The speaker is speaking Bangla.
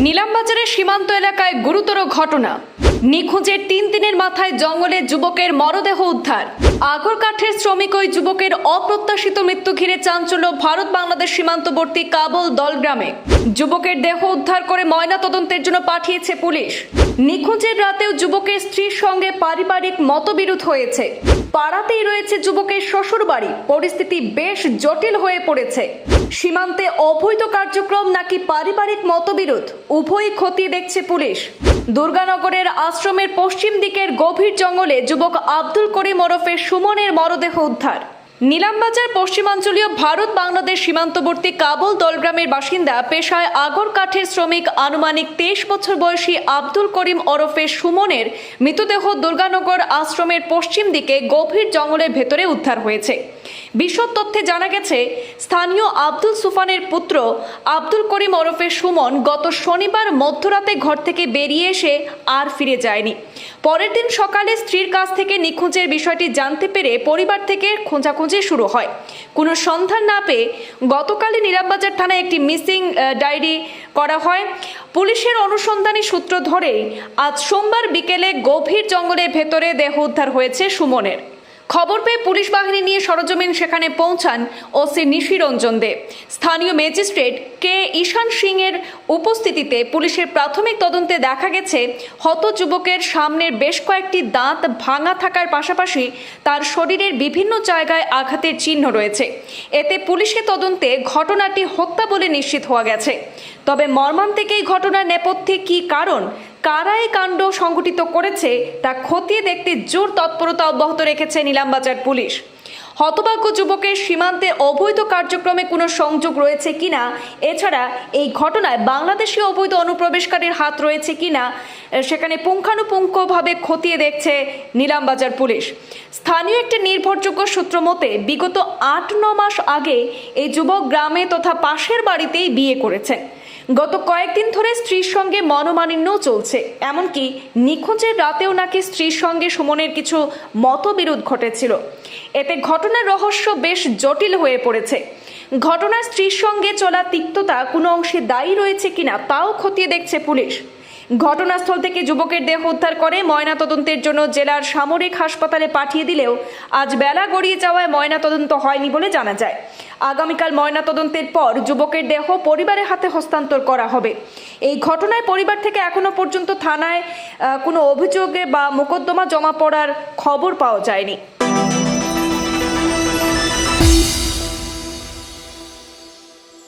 নিলামবাজারের সীমান্ত এলাকায় গুরুতর ঘটনা। নিখোঁজের তিন দিনের মাথায় জঙ্গলে যুবকের মরদেহ উদ্ধার। আগরকাঠের শ্রমিক ওই যুবকের অপ্রত্যাশিত মৃত্যু ঘিরে চাঞ্চল্য ভারত বাংলাদেশ সীমান্তবর্তী কাবল দলগ্রামে যুবকের দেহ উদ্ধার করে ময়না তদন্তের জন্য পাঠিয়েছে পুলিশ। নিখোঁজের রাতেও যুবকের স্ত্রীর সঙ্গে পারিবারিক মতবিরোধ হয়েছে। পাড়াতেই রয়েছে যুবকের শ্বশুর বাড়ি পরিস্থিতি বেশ জটিল হয়ে পড়েছে। সীমান্তে অবৈধ কার্যক্রম নাকি পারিবারিক মতবিরোধ? উভয়ই ক্ষতি দেখছে পুলিশ। দুর্গানগরের আশ্রমের পশ্চিম দিকের গভীর জঙ্গলে যুবক আব্দুল করিম ওরফে সুমনের মরদেহ উদ্ধার। নীলামবাজার পশ্চিমাঞ্চলীয় ভারত বাংলাদেশ সীমান্তবর্তী কাবুল দলগ্রামের বাসিন্দা পেশায় আগর কাঠের শ্রমিক আনুমানিক তেইশ বছর বয়সী আব্দুল করিম ওরফে সুমনের মৃতদেহ দুর্গানগর আশ্রমের পশ্চিম দিকে গভীর জঙ্গলের ভেতরে উদ্ধার হয়েছে। বিশদ তথ্যে জানা গেছে, স্থানীয় আব্দুল সুফানের পুত্র আব্দুল করিম ওরফে সুমন গত শনিবার মধ্যরাতে ঘর থেকে বেরিয়ে এসে আর ফিরে যায়নি। পরের দিন সকালে স্ত্রীর কাছ থেকে নিখোঁজের বিষয়টি জানতে পেরে পরিবার থেকে খোঁজাখুঁজি শুরু হয়। কোনো সন্ধান না পেয়ে গতকালই নিরামবাজার থানায় একটি মিসিং ডায়েরি করা হয়। পুলিশের অনুসন্ধানী সূত্র ধরেই আজ সোমবার বিকেলে গভীর জঙ্গলের ভেতরে দেহ উদ্ধার হয়েছে সুমনের। খবর পেয়ে পুলিশ বাহিনী নিয়ে সরজমিন সেখানে পৌঁছান ওসি নিশিরঞ্জন দে। স্থানীয় ম্যাজিস্ট্রেট কে ঈশান সিং এর উপস্থিতিতে পুলিশের প্রাথমিক তদন্তে দেখা গেছে, হত যুবকের সামনের বেশ কয়েকটি দাঁত ভাঙা থাকার পাশাপাশি তার শরীরের বিভিন্ন জায়গায় আঘাতের চিহ্ন রয়েছে। এতে পুলিশের তদন্তে ঘটনাটি হত্যা বলে নিশ্চিত হওয়া গেছে। তবে মর্মান্তিক এই ঘটনার নেপথ্যে কী কারণ কারা এই কাণ্ড সংঘটিত করেছে, তা খতিয়ে দেখতে জোর তৎপরতা অব্যাহত রেখেছে নিলামবাজার পুলিশ। হতভাগ্য যুবকের সীমান্তে অবৈধ কার্যক্রমে কোনো সংযোগ রয়েছে কিনা, এছাড়া এই ঘটনায় বাংলাদেশি অবৈধ অনুপ্রবেশকারীর হাত রয়েছে কিনা, সেখানে পুঙ্খানুপুঙ্খভাবে খতিয়ে দেখছে নিলামবাজার পুলিশ। স্থানীয় একটি নির্ভরযোগ্য সূত্র মতে, বিগত আট ন মাস আগে এই যুবক গ্রামে তথা পাশের বাড়িতেই বিয়ে করেছেন। গত কয়েকদিন ধরে স্ত্রীর সঙ্গে মনোমালিন্য চলছে। এমনকি নিখোঁজের রাতেও নাকি স্ত্রীর সঙ্গে সুমনের কিছু মতবিরোধ ঘটেছিল। এতে ঘটনার রহস্য বেশ জটিল হয়ে পড়েছে। ঘটনার স্ত্রীর সঙ্গে চলা তিক্ততা কোনো অংশে দায়ী রয়েছে কিনা তাও খতিয়ে দেখছে পুলিশ। ঘটনাস্থল থেকে যুবকের দেহ উদ্ধার করে ময়নাতদন্তের জন্য জেলার সামরিক হাসপাতালে পাঠিয়ে দিলেও আজ বেলা গড়িয়ে যাওয়ায় ময়নাতদন্ত হয়নি বলে জানা যায়। আগামীকাল ময়নাতদন্তের পর যুবকের দেহ পরিবারের হাতে হস্তান্তর করা হবে। এই ঘটনায় পরিবার থেকে এখনও পর্যন্ত থানায় কোনো অভিযোগে বা মোকদ্দমা জমা পড়ার খবর পাওয়া যায়নি।